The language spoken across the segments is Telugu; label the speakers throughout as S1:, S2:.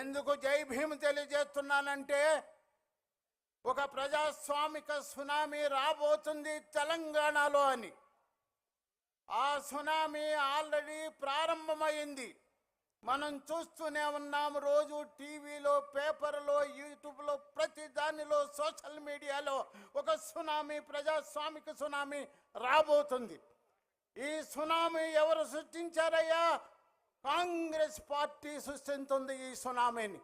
S1: ఎందుకు జై భీమ్ తెలియజేస్తున్నానంటే ఒక ప్రజాస్వామిక సునామీ రాబోతుంది తెలంగాణలో అని. ఆ సునామీ ఆల్రెడీ ప్రారంభమైంది. మనం చూస్తూనే ఉన్నాం రోజు టీవీలో పేపర్లో యూట్యూబ్లో ప్రతి దానిలో సోషల్ మీడియాలో ఒక సునామీ ప్రజాస్వామిక సునామీ రాబోతుంది. ఈ సునామీ ఎవరు సృష్టించారయ్యా? కాంగ్రెస్ పార్టీ సృష్టించింది ఈ సునామీని.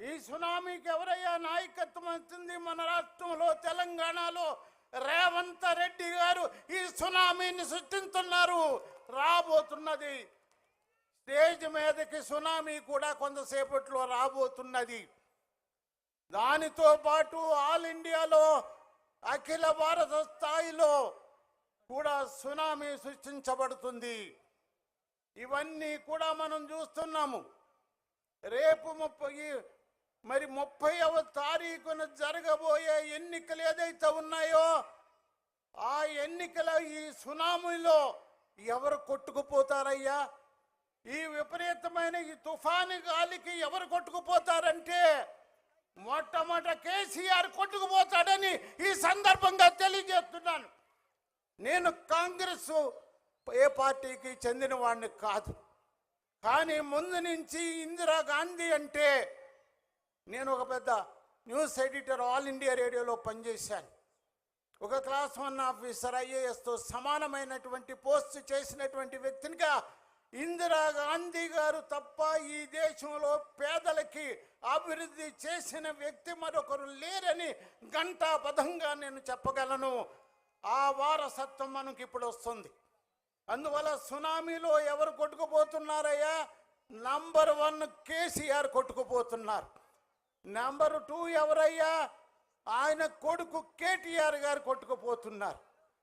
S1: ఈ సునామీకి ఎవరయ్యా నాయకత్వం వచ్చింది మన రాష్ట్రంలో తెలంగాణలో? రేవంత్ రెడ్డి గారు ఈ సునామీని సృష్టిస్తున్నారు రాబోతున్నది స్టేజ్ మీదకి సునామీ కూడా కొంతసేపట్లో రాబోతున్నది. దానితో పాటు ఆల్ ఇండియాలో అఖిల భారత స్థాయిలో కూడా సునామీ సృష్టించబడుతుంది. ఇవన్నీ కూడా మనం చూస్తున్నాము. రేపు ముప్పై మరి ముప్పైవ తారీఖున జరగబోయే ఎన్నికలు ఏదైతే ఉన్నాయో ఆ ఎన్నికల ఈ సునామీలో ఎవరు కొట్టుకుపోతారయ్యా? ఈ విపరీతమైన ఈ తుఫాను గాలికి ఎవరు కొట్టుకుపోతారంటే మొట్టమొదట కేసీఆర్ కొట్టుకుపోతాడని ఈ సందర్భంగా తెలియజేస్తున్నాను. నేను కాంగ్రెస్ ఏ పార్టీకి చెందిన వాడిని కాదు. కానీ ముందు నుంచి ఇందిరా గాంధీ అంటే నేను ఒక పెద్ద న్యూస్ ఎడిటర్ ఆల్ ఇండియా రేడియోలో పనిచేశాను. ఒక క్లాస్ వన్ ఆఫీసర్ ఐఏఎస్తో సమానమైనటువంటి పోస్ట్ చేసినటువంటి వ్యక్తినిగా ఇందిరా గాంధీ గారు తప్ప ఈ దేశంలో పేదలకి అభివృద్ధి చేసిన వ్యక్తి మరొకరు లేరని గంటాపదంగా నేను చెప్పగలను. ఆ వారసత్వం మనకి ఇప్పుడు వస్తుంది. అందువల్ల సునామీలో ఎవరు కొట్టుకుపోతున్నారయ్యా? నంబర్ వన్ కేసీఆర్ కొట్టుకుపోతున్నారు. నంబర్ టూ ఎవరయ్యా? ఆయన కొడుకు కేటీఆర్ గారు కొట్టుకుపోతున్నారు.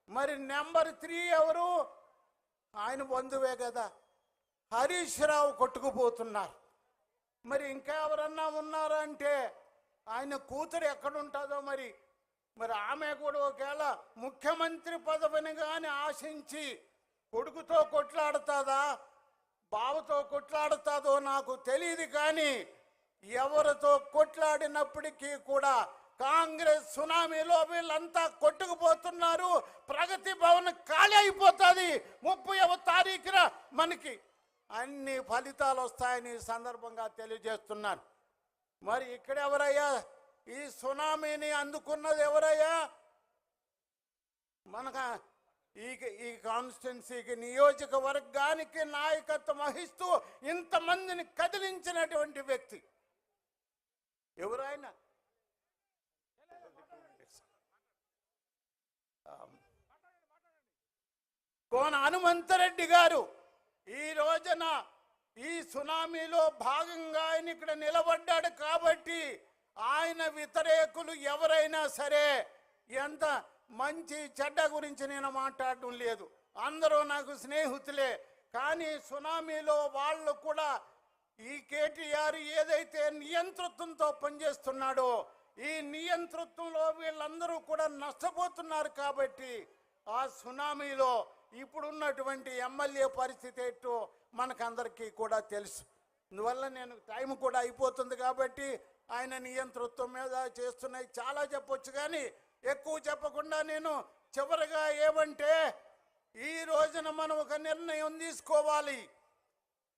S1: మరి నెంబర్ త్రీ ఎవరు? ఆయన బంధువే కదా. హరీష్ రావు కొట్టుకుపోతున్నారు. మరి ఇంకా ఎవరన్నా ఉన్నారా అంటే? ఆయన కూతురు ఎక్కడుంటుందో మరి. మరి ఆమె కూడా ఒకవేళ ముఖ్యమంత్రి పదవిని కానీ ఆశించి కొడుకుతో కొట్లాడుతుందా? బావతో కొట్లాడుతుందో నాకు తెలియదు కానీ ఎవరితో కొట్లాడినప్పటికీ కూడా కాంగ్రెస్ సునామీలో వీళ్ళంతా కొట్టుకుపోతున్నారు. ప్రగతి భవన్ ఖాళీ అయిపోతుంది ముప్పైవ తారీఖున మనకి. అన్ని ఫలితాలు వస్తాయని ఈ సందర్భంగా తెలియజేస్తున్నాను. మరి ఇక్కడ ఎవరయ్యా? ఈ సునామీని అందుకున్నది ఎవరయ్యా? మనకు ఈ ఈ కాన్స్టిట్యున్సీకి నియోజకవర్గానికి నాయకత్వం వహిస్తూ ఇంతమందిని కదిలించినటువంటి వ్యక్తి. ఎవరైనా కోన హనుమంతరెడ్డి గారు ఈ రోజున ఈ సునామీలో భాగంగా ఆయన ఇక్కడ నిలబడ్డాడు కాబట్టి ఆయన వ్యతిరేకులు ఎవరైనా సరే ఎంత మంచి చెడ్డ గురించి నేను మాట్లాడడం లేదు. అందరూ నాకు స్నేహితులే. కానీ సునామీలో వాళ్ళు కూడా ఈ కేటీఆర్ ఏదైతే నియంతృత్వంతో పనిచేస్తున్నాడో ఈ నియంతృత్వంలో వీళ్ళందరూ కూడా నష్టపోతున్నారు కాబట్టి ఆ సునామీలో ఇప్పుడున్నటువంటి ఎమ్మెల్యే పరిస్థితి ఎట్టు మనకందరికీ కూడా తెలుసు. అందువల్ల నేను టైం కూడా అయిపోతుంది కాబట్టి ఆయన నియంతృత్వం మీద చేస్తున్నాయి. చాలా చెప్పొచ్చు కానీ ఎక్కువ చెప్పకుండా నేను చివరిగా ఏమంటే ఈ రోజున మనం ఒక నిర్ణయం తీసుకోవాలి.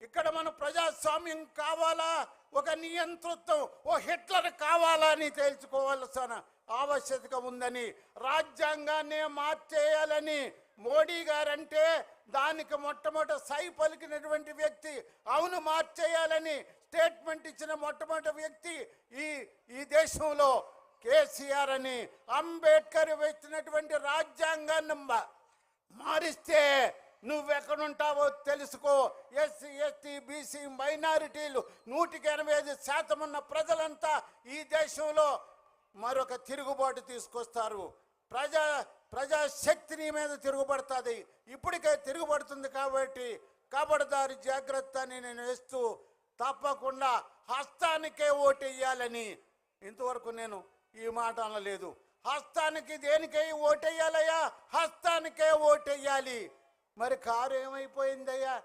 S1: ఇక్కడ మన ప్రజాస్వామ్యం కావాలా? ఒక నియంతృత్వం ఓ హిట్లర్ కావాలా అని తేల్చుకోవాల్సిన ఆవశ్యకత ఉందని రాజ్యాంగాన్నే మార్చేయాలని మోడీ గారంటే దానికి మొట్టమొదటి సై పలికినటువంటి వ్యక్తి అవును మార్చేయాలని స్టేట్మెంట్ ఇచ్చిన మొట్టమొదటి వ్యక్తి ఈ ఈ దేశంలో కేసీఆర్ అని అంబేద్కర్ వచ్చినటువంటి రాజ్యాంగాన్ని మారిస్తే నువ్వెక్కడుంటావో తెలుసుకో. ఎస్సీ ఎస్టీ బీసీ మైనారిటీలు నూటికి ఎనభై ఐదు శాతం ఉన్న ప్రజలంతా ఈ దేశంలో మరొక తిరుగుబాటు తీసుకొస్తారు. ప్రజా ప్రజాశక్తి నీ మీద తిరుగుబడుతుంది. ఇప్పటికే తిరుగుబడుతుంది కాబట్టి కబడదారి జాగ్రత్త అని నేను వేస్తూ తప్పకుండా హస్తానికే ఓటెయ్యాలని ఇంతవరకు నేను ఈ మాట అనలేదు. హస్తానికి దేనికై ఓటేయాలయ్యా హస్తానికే ఓటేయాలి మరి కారు ఏమైపోయిందయ్యా?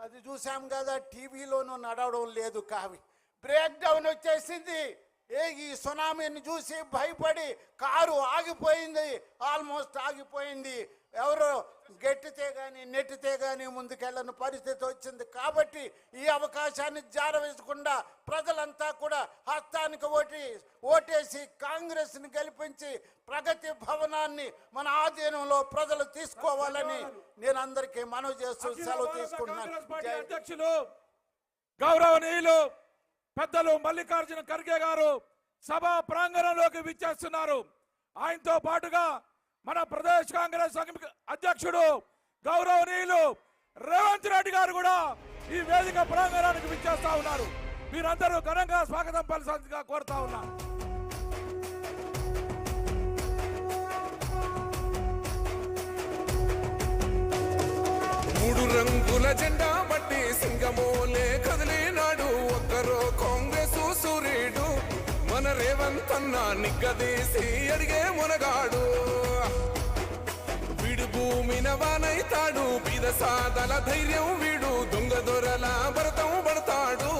S1: అది చూసాం కదా టీవీలోనూ నడవడం లేదు కావి. బ్రేక్ డౌన్ వచ్చేసింది. ఏ ఈ సునామీని చూసి భయపడి కారు ఆగిపోయింది ఆల్మోస్ట్ ఆగిపోయింది. ఎవరు గెట్టితే గాని నెట్టితే గాని ముందుకెళ్ళని పరిస్థితి వచ్చింది. కాబట్టి ఈ అవకాశాన్ని జారవేసకుండా ప్రజలంతా కూడా హస్తానికి ఓటి ఓటేసి కాంగ్రెస్ని గెలిపించి ప్రగతి భవనాన్ని మన ఆధీనంలో ప్రజలు తీసుకోవాలని నేను అందరికీ మనవి చేస్తూ సెలవు తీసుకుంటున్నాను.
S2: గౌరవనీయులు పెద్దలు మల్లికార్జున ఖర్గే గారు సభా ప్రాంగణంలోకి విచ్చేస్తున్నారు. ఆయనతో పాటుగా మన ప్రదేశ్ కాంగ్రెస్ అధ్యక్షుడు గౌరవనీయులు రేవంత్ రెడ్డి గారు కూడా ఈ వేదిక ప్రాంగణానికి విచ్చేస్తా ఉన్నారు. మీరందరూ ఘనంగా స్వాగతం పలసాల్సిందిగా కోరుతా ఉన్నా
S3: మూడు రంగుల జెండా బట్టి సింగమోలే నిగ్గదీసి అడిగే మునగాడు. వీడు భూమిన వానైతాడు బిద సాదల ధైర్యం వీడు దొంగ దొరల భరతం పడతాడు.